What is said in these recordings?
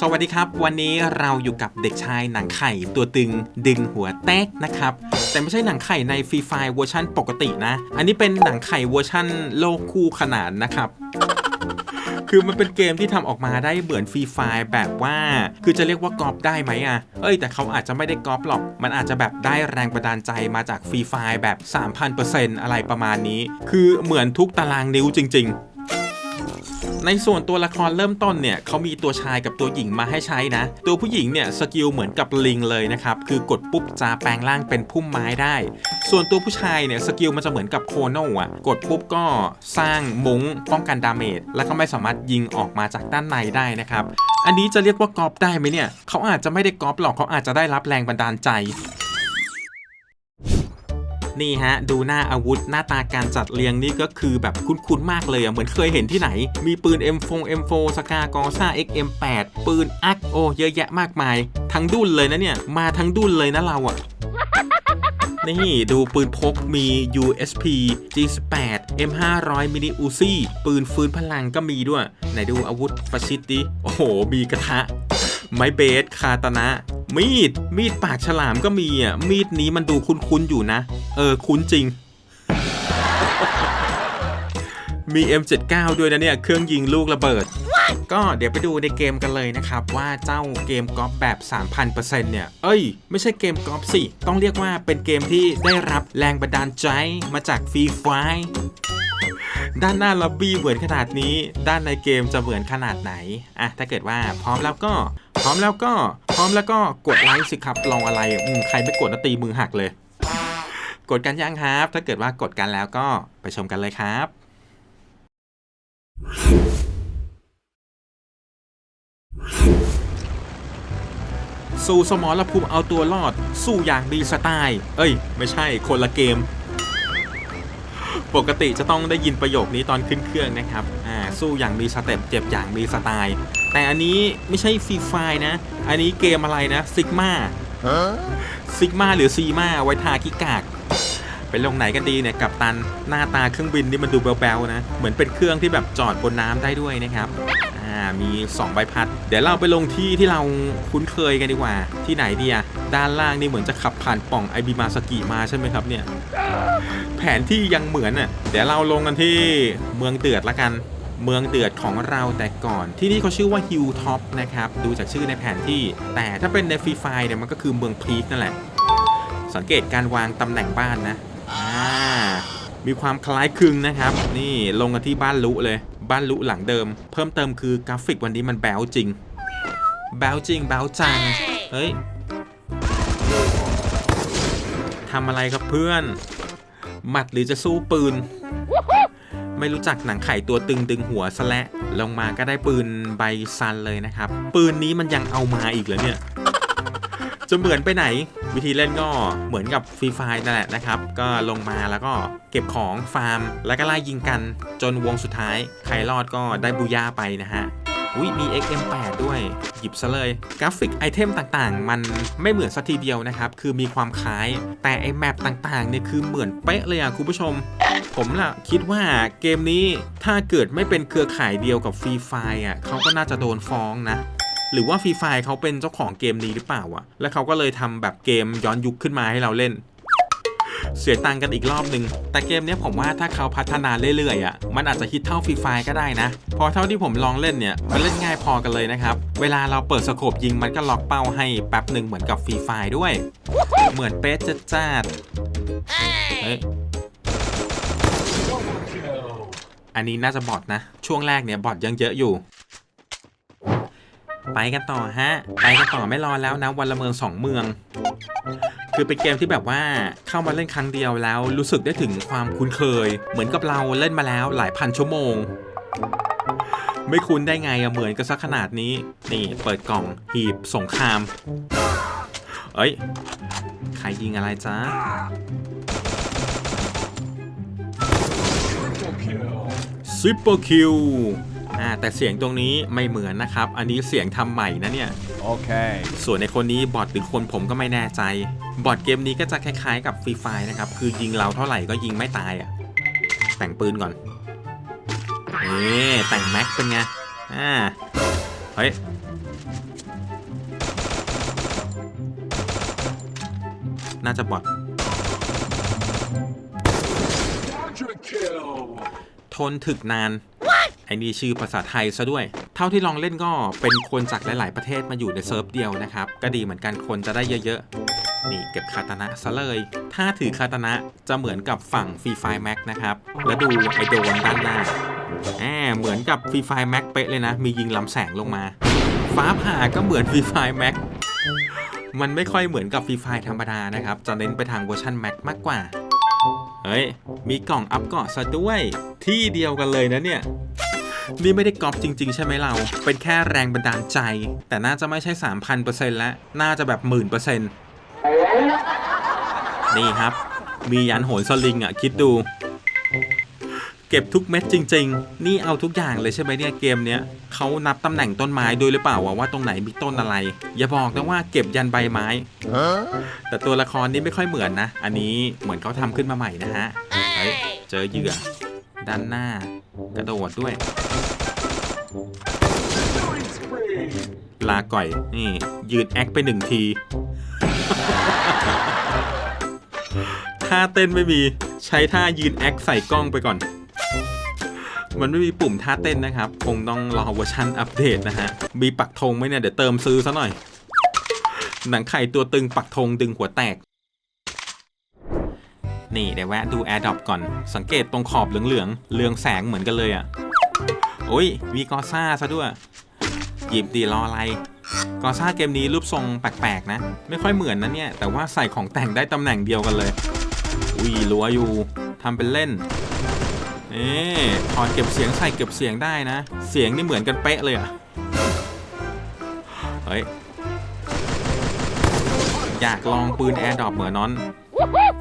สวัสดีครับ วันนี้เราอยู่กับเด็กชายหนังไข่ตัวตึงดึงหัวแตกนะครับ แต่ไม่ใช่หนังไข่ในฟรีไฟเวอร์ชันปกตินะ อันนี้เป็นหนังไข่เวอร์ชันโลกคู่ขนานนะครับคือมันเป็นเกมที่ทำออกมาได้เหมือนฟรีไฟแบบว่า คือจะเรียกว่ากรอบได้ไหมอะ เอ้ยแต่เขาอาจจะไม่ได้กรอบหรอก มันอาจจะแบบได้แรงบันดาลใจมาจากฟรีไฟแบบ 3,000%อะไรประมาณนี้ คือเหมือนทุกตารางนิ้วจริง ๆ ในส่วนตัวละครเริ่มต้นเนี่ยเขามีตัวชายกับตัวหญิงมาให้ใช้นะ ตัวผู้หญิงเนี่ยสกิลเหมือนกับลิงเลยนะครับคือกดปุ๊บจะแปลงร่างเป็นพุ่มไม้ได้ ส่วนตัวผู้ชายเนี่ยสกิลมันจะเหมือนกับโคโนอะกดปุ๊บก็สร้างมุ้งป้องกันดาเมจแล้วก็ไม่สามารถยิงออกมาจากด้านในได้นะครับอันนี้จะเรียกว่ากอบได้ไหมเนี่ยเขาอาจจะไม่ได้กอบหรอกเขาอาจจะได้รับแรงบันดาลใจ นี่ฮะ ดูหน้าอาวุธหน้าตาการจัดเรียงนี่ก็คือแบบคุ้นๆมากเลยอะเหมือนเคยเห็นที่ไหน มีปืน M4 M4 สกากอซ่า XM8 ปืนอักโอเยอะแยะมากมาย ทั้งดุนเลยนะเนี่ย มาทั้งดุนเลยนะเราอะนี่ดูปืนพกมี USP G18 M500 Mini Uzi ปืนฟื้นพลังก็มีด้วย ไหนดูอาวุธประชิดดิ โอ้โห มีกระทะ ไม้เบสคาตนะ มีด มีดปากฉลามก็มีอะ มีดนี้มันดูคุ้นๆอยู่นะ เออ คุ้นจริง มี M79 ด้วยนะเนี่ย เครื่องยิงลูกระเบิด ก็เดี๋ยวไปดูในเกมกันเลยนะครับ ว่าเจ้าเกมกอล์ฟแบบ 3,000%เนี่ย เอ้ย ไม่ใช่เกมกอล์ฟสิ ต้องเรียกว่าเป็นเกมที่ได้รับแรงบันดาลใจมาจากฟรีไฟ ด้านหน้าล็อบบี้เหมือนขนาดนี้ ด้านในเกมจะเหมือนขนาดไหนอะถ้าเกิดว่าพร้อมแล้วก็ พร้อมแล้วก็ พร้อมแล้วก็กดไลค์สิครับลองอะไรอืมใครไม่กดนะตีมือหักเลย กดกันยังครับ ถ้าเกิดว่ากดกันแล้วก็ไปชมกันเลยครับสู่สมรภูมิเอาตัวรอด สู้อย่างมีสไตล์ เอ้ย ไม่ใช่คนละเกม ปกติจะต้องได้ยินประโยคนี้ตอนขึ้นเครื่องนะครับ อ่า สู้อย่างมีสเต็ปเจ็บอย่างมีสไตล์ แต่อันนี้ไม่ใช่ฟรีไฟนะ อันนี้เกมอะไรนะซิกมาซิกมาหรือซีมาไว้ทากิกากไปลงไหนกันดีเนี่ยกับตันหน้าตาเครื่องบินนี่มันดูแบลๆนะ เหมือนเป็นเครื่องที่แบบจอดบนน้ำได้ด้วยนะครับอ่า มี 2 ใบพัด เดี๋ยวเราไปลงที่ที่เราคุ้นเคยกันดีกว่า ที่ไหนดีอะด้านล่างนี่เหมือนจะขับผ่านป่องไอบิมาสกิมาใช่ไหมครับเนี่ย แผนที่ยังเหมือนน่ะเดี๋ยวเราลงกันที่เมืองเดือดละกัน เมืองเดือดของเราแต่ก่อน ที่นี่เขาชื่อว่าฮิลท็อปนะครับ ดูจากชื่อในแผนที่ แต่ถ้าเป็นในฟรีไฟเนี่ยมันก็คือเมืองพีคนั่นแหละ สังเกตการวางตำแหน่งบ้านนะ อ่ามีความคล้ายคลึงนะครับ นี่ลงกันที่บ้านลุเลย บ้านลุหลังเดิม เพิ่มเติมคือกราฟิกวันนี้มันแบวจริง แบวจริง แบวจัง เฮ้ยทำอะไรครับเพื่อน หมัดหรือจะสู้ปืน ไม่รู้จักหนังไข่ตัวตึงดึงหัวซะและลงมาก็ได้ปืนใบซันเลยนะครับ ปืนนี้มันยังเอามาอีกเหรอเนี่ย จะเหมือนไปไหน วิธีเล่นก็เหมือนกับฟรีไฟนั่นแหละนะครับ ก็ลงมาแล้วก็เก็บของฟาร์ม แล้วก็ไล่ยิงกันจนวงสุดท้าย ใครรอดก็ได้บูย่าไปนะฮะอุ้ยมี XM8 ด้วย หยิบซะเลย กราฟิกไอเทมต่างๆ มันไม่เหมือนสักทีเดียวนะครับ คือมีความคล้าย แต่ไอแมปต่างๆเนี่ยคือเหมือนเป๊ะเลยอะคุณผู้ชม ผมล่ะ คิดว่าเกมนี้ถ้าเกิดไม่เป็นเครือข่ายเดียวกับฟรีไฟอะเขาก็น่าจะโดนฟ้องนะ หรือว่าฟรีไฟเขาเป็นเจ้าของเกมนี้หรือเปล่าวะแล้วเขาก็เลยทำแบบเกมย้อนยุคขึ้นมาให้เราเล่น เสียตังค์กันอีกรอบหนึ่งแต่เกมเนี้ยผมว่าถ้าเขาพัฒนาเรื่อยๆอะมันอาจจะฮิตเท่าฟรีไฟก็ได้นะ พอเท่าที่ผมลองเล่นเนี่ยมันเล่นง่ายพอกันเลยนะครับ เวลาเราเปิดสโคปยิงมันก็ล็อกเป้าให้แป๊บหนึ่งเหมือนกับฟรีไฟด้วย เหมือนเป๊ะจัดจ้าดเฮ้ยอันนี้น่าจะบอทนะ ช่วงแรกเนี่ยบอทยังเยอะอยู่ ไปกันต่อฮะ ไปกันต่อไม่รอแล้วนะวันละเมืองสองเมือง คือเป็นเกมที่แบบว่าเข้ามาเล่นครั้งเดียวแล้ว รู้สึกได้ถึงความคุ้นเคย เหมือนกับเราเล่นมาแล้วหลายพันชั่วโมง ไม่คุ้นได้ไงอะเหมือนกันสักขนาดนี้ นี่เปิดกล่องหีบสงคราม เอ้ยใครยิงอะไรจ๊ะซิปเปอร์คิว อ่าแต่เสียงตรงนี้ไม่เหมือนนะครับ อันนี้เสียงทำใหม่นะเนี่ย Okay. ส่วนในคนนี้บอทหรือคนผมก็ไม่แน่ใจ บอทเกมนี้ก็จะคล้ายๆกับฟรีไฟนะครับ คือยิงเราเท่าไหร่ก็ยิงไม่ตายอะ่ะ แต่งปืนก่อน เอ๊แต่งแม็กเป็นไง อ่า เฮ้ย น่าจะบอท Quadra kill. ทนถึกนาน ไอ้นี่ชื่อภาษาไทยซะด้วย เท่าที่ลองเล่นก็เป็นคนจากหลาย ๆ ประเทศมาอยู่ในเซิร์ฟเดียวนะครับ ก็ดีเหมือนกันคนจะได้เยอะ ๆ นี่เก็บคาตานะซะเลย ถ้าถือคาตานะจะเหมือนกับฝั่งฟรีไฟแม็กนะครับ แล้วดูไอโดนด้านหน้าแอบเหมือนกับฟรีไฟแม็กเป๊ะเลยนะ มียิงลำแสงลงมา ฟ้าผ่าก็เหมือนฟรีไฟแม็กมันไม่ค่อยเหมือนกับฟรีไฟธรรมดานะครับ จะเน้นไปทางเวอร์ชันแม็กมากกว่า เฮ้ย มีกล่องอัพเกาะซะด้วย ที่เดียวกันเลยนะเนี่ย นี่ไม่ได้ก๊อปจริง ๆ ใช่ไหมเรา เป็นแค่แรงบันดาลใจ แต่น่าจะไม่ใช่ 3,000%แล้ว น่าจะแบบหมื่นเปอร์เซ็นต์นี่ครับ มียันโหนสลิงอะ คิดดู เก็บทุกเม็ดจริง ๆ นี่เอาทุกอย่างเลยใช่ไหมเนี่ยเกมเนี้ยเขานับตำแหน่งต้นไม้ด้วยหรือเปล่าวะว่าตรงไหนมีต้นอะไร อย่าบอกนะว่าเก็บยันใบไม้ แต่ตัวละครนี้ไม่ค่อยเหมือนนะ อันนี้เหมือนเขาทำขึ้นมาใหม่นะฮะเฮ้ยเจอเหยื่อ ด้านหน้ากระโดดด้วย ลาก่อย นี่ ยืนแอคไปหนึ่งที ท่าเต้นไม่มี ใช้ท่ายืนแอคใส่กล้องไปก่อน มันไม่มีปุ่มท่าเต้นนะครับ คงต้องรอเวอร์ชันอัปเดตนะฮะ มีปักธงไหมเนี่ย เดี๋ยวเติมซื้อซะหน่อย หนังไข่ตัวตึงปักธงดึงหัวแตก นี่เดี๋ยวแวะดู Air d r o p ก่อน สังเกตตรงขอบเหลืองๆ เรืองแสงเหมือนกันเลยอะ่ะโอ้ยมีกอซ่าซะด้วย หยิบดีรออะไรกอซ่าเกมนี้รูปทรงแปลกๆนะ ไม่ค่อยเหมือนนะเนี่ย แต่ว่าใส่ของแต่งได้ตำแหน่งเดียวกันเลย อุ้ยรัวอยู่ทำเป็นเล่นเอ๊ถอดเก็บเสียงใส่เก็บเสียงได้นะ เสียงนี่เหมือนกันเป๊ะเลยอะเฮ้ยอยากลองปืนแอร์ดรอปเหมือนนอน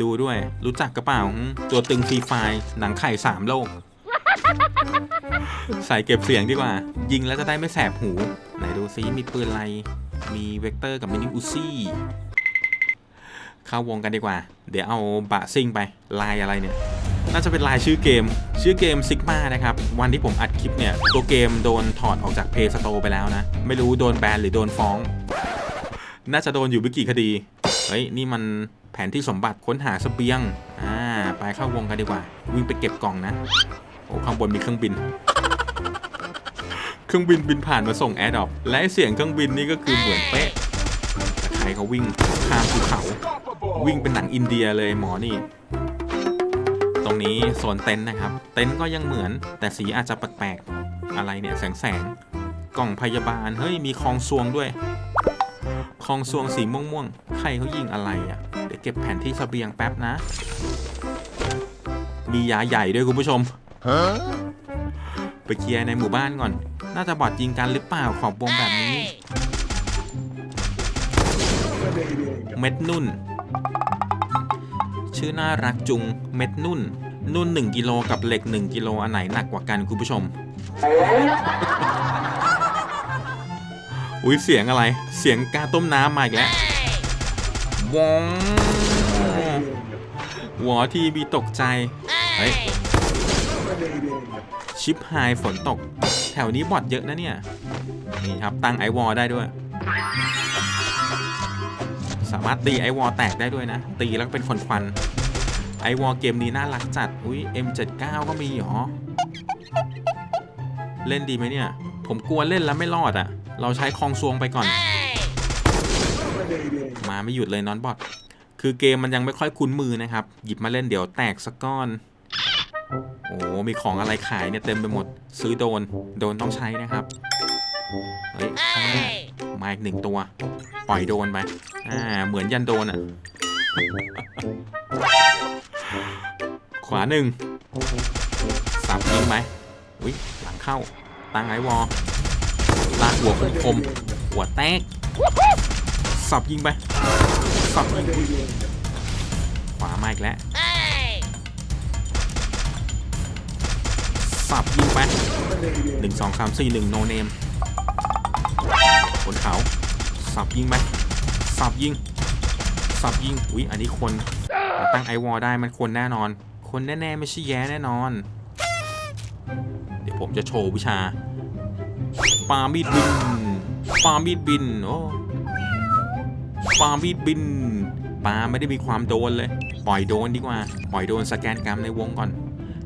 ดูด้วยรู้จักกระเป๋าตัวตึงฟรีไฟหนังไข่สามโลก ใส่เก็บเสียงดีกว่า ยิงแล้วจะได้ไม่แสบหู ไหนดูซิมีปืนอะไร มีเวกเตอร์กับมินิอุซี่เข้าวงกันดีกว่า เดี๋ยวเอาบะซิงไปลายอะไรเนี่ย น่าจะเป็นลายชื่อเกม ชื่อเกมซิกมานะครับ วันที่ผมอัดคลิปเนี่ย ตัวเกมโดนถอดออกจากเพย์สโตไปแล้วนะ ไม่รู้โดนแบนหรือโดนฟ้อง น่าจะโดนอยู่ไม่กี่คดี เฮ้ย นี่มันแผนที่สมบัติค้นหาเสบียง อ่า ไปเข้าวงกันดีกว่า วิ่งไปเก็บกล่องนะ โอ้ข้างบนมีเครื่องบิน เครื่องบินบินผ่านมาส่งแอร์ดรอปและไอ้เสียงเครื่องบินนี่ก็คือเหมือนเป๊ะแต่ใครเขาวิ่งข้ามภูเขา Unstoppable. วิ่งเป็นหนังอินเดียเลยหมอนี่ ตรงนี้โซนเต็นท์นะครับ เต็นท์ก็ยังเหมือน แต่สีอาจจะแปลกๆอะไรเนี่ยแสงแสงๆกล่องพยาบาลเฮ้ยมีคลองซวงด้วยคลองซวงสีม่วงๆใครเขายิงอะไรอะ่ะเดี๋ยวเก็บแผนที่เสบียงแป๊บนะ มียาใหญ่ด้วยคุณผู้ชมไปเคลียร์ในหมู่บ้านก่อน น่าจะบอดยิงกันหรือเปล่าขอบวงแบบนี้ เม็ดนุ่น ชื่อน่ารักจุงเม็ดนุ่น นุ่น 1กิโลกับเหล็ก 1กิโลอันไหนหนักกว่ากันคุณผู้ชม อุ้ยเสียงอะไร เสียงกาต้มน้ำมาอีกแล้ววองวอทีบีตกใจ เฮ้ย ชิปไฮฝนตก แถวนี้บอดเยอะนะเนี่ย นี่ครับตั้งไอวอลได้ด้วย สามารถตีไอวอลแตกได้ด้วยนะ ตีแล้วก็เป็นควันควันไอวอลเกมนี้น่ารักจัด อุ้ย M79 ก็มีเหรอ เล่นดีไหมเนี่ย ผมกลัวเล่นแล้วไม่รอดอะ่ะ เราใช้คองซวงไปก่อน มาไม่หยุดเลยนอนบอทคือเกมมันยังไม่ค่อยคุ้นมือนะครับ หยิบมาเล่นเดี๋ยวแตกสักก้อน โอ้ มีของอะไรขายเนี่ยเต็มไปหมด ซื้อโดน โดนต้องใช้นะครับ เฮ้ยข้างหน้ามาอีกหนึ่งตัว ปล่อยโดนไป อ่า เหมือนยันโดนอะ ขวาหนึ่งสับยิงไหมอุ้ยหลังเข้า ตั้งไอวอลลากหัวคมๆหัวแตก สับยิงไป สับยิงขวามาอีกแล้ว สับยิงไปหนึ่งสองสามสี่หนึ่งโนเนมบนเขาสับยิงไปสับยิงสับยิงอุ๊ยอันนี้คนตั้งไอวอลได้มันคนแน่นอน คนแน่ๆไม่ใช่แย่แน่นอน เดี๋ยวผมจะโชว์วิชาปามีดบินปามีดบินโอ้ปามีดบินปาไม่ได้มีความโดนเลย ปล่อยโดนดีกว่า ปล่อยโดนสแกนกรรมในวงก่อน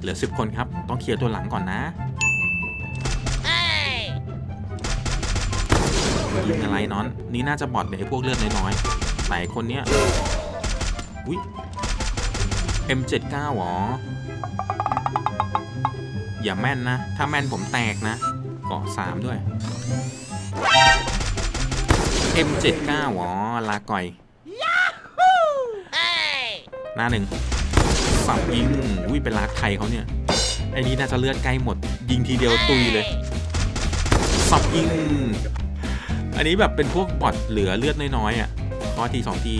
เหลือ 10 คนครับ ต้องเคลียร์ตัวหลังก่อนนะยิงอะไรนอน นี่น่าจะบอดเนี่ยไอ้พวกเลือดน้อยๆแต่คนเนี้ยอุ้ย M79 หรอ อย่าแม่นนะ ถ้าแม่นผมแตกนะเกาะสามด้วย M79 หรอ ลาก่อย หน้าหนึ่ง สับยิงอุ้ยเป็นลากใครเขาเนี่ยไอ้นี้น่าจะเลือดใกล้หมด ยิงทีเดียวตุยเลย สับยิง อันนี้แบบเป็นพวกบอทเหลือเลือดน้อยๆอะขอทีสองที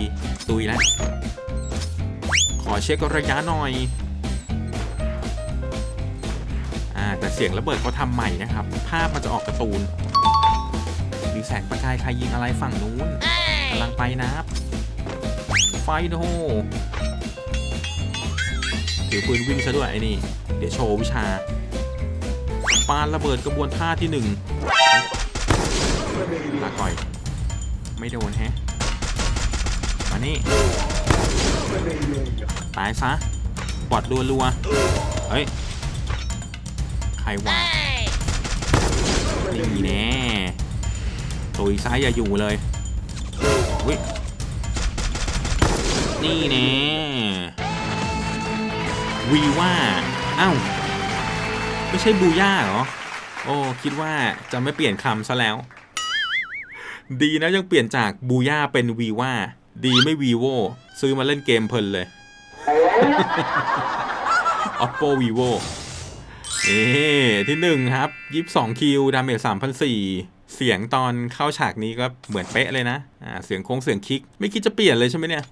ตุยแล้วขอเช็คระยะหน่อยอ่าแต่เสียงระเบิดเขาทำใหม่นะครับ ภาพมันจะออกการ์ตูนมีแสงประกายใครยิงอะไรฝั่งนู้นกำลังไปนะครับไฟโน ถือปืนวิ่งซะด้วยไอ้นี่ เดี๋ยวโชว์วิชา ปาระเบิดกระบวนท่าที่หนึ่งลาก่อย ไม่โดนแฮะ มานี่ ตายซะบอดรัวรัวเฮ้ย ใครวะนี่แน่ตุยซ้ายอย่าอยู่เลยนี่แน่ วีว่าอ้าว ไม่ใช่บูย่าเหรอ โอ้ คิดว่าจะไม่เปลี่ยนคำซะแล้ว ดีนะยังเปลี่ยนจากบูย่าเป็นวีว่า ดีไม่วีโวซื้อมาเล่นเกมเพลินเลย oppo vivo เอ๊ที่หนึ่งครับยี่สิบสองคิวดาเมจสามพันสี่เสียงตอนเข้าฉากนี้ก็เหมือนเป๊ะเลยนะ อ่า เสียงโค้งเสียงคลิก ไม่คิดจะเปลี่ยนเลยใช่ไหมเนี่ย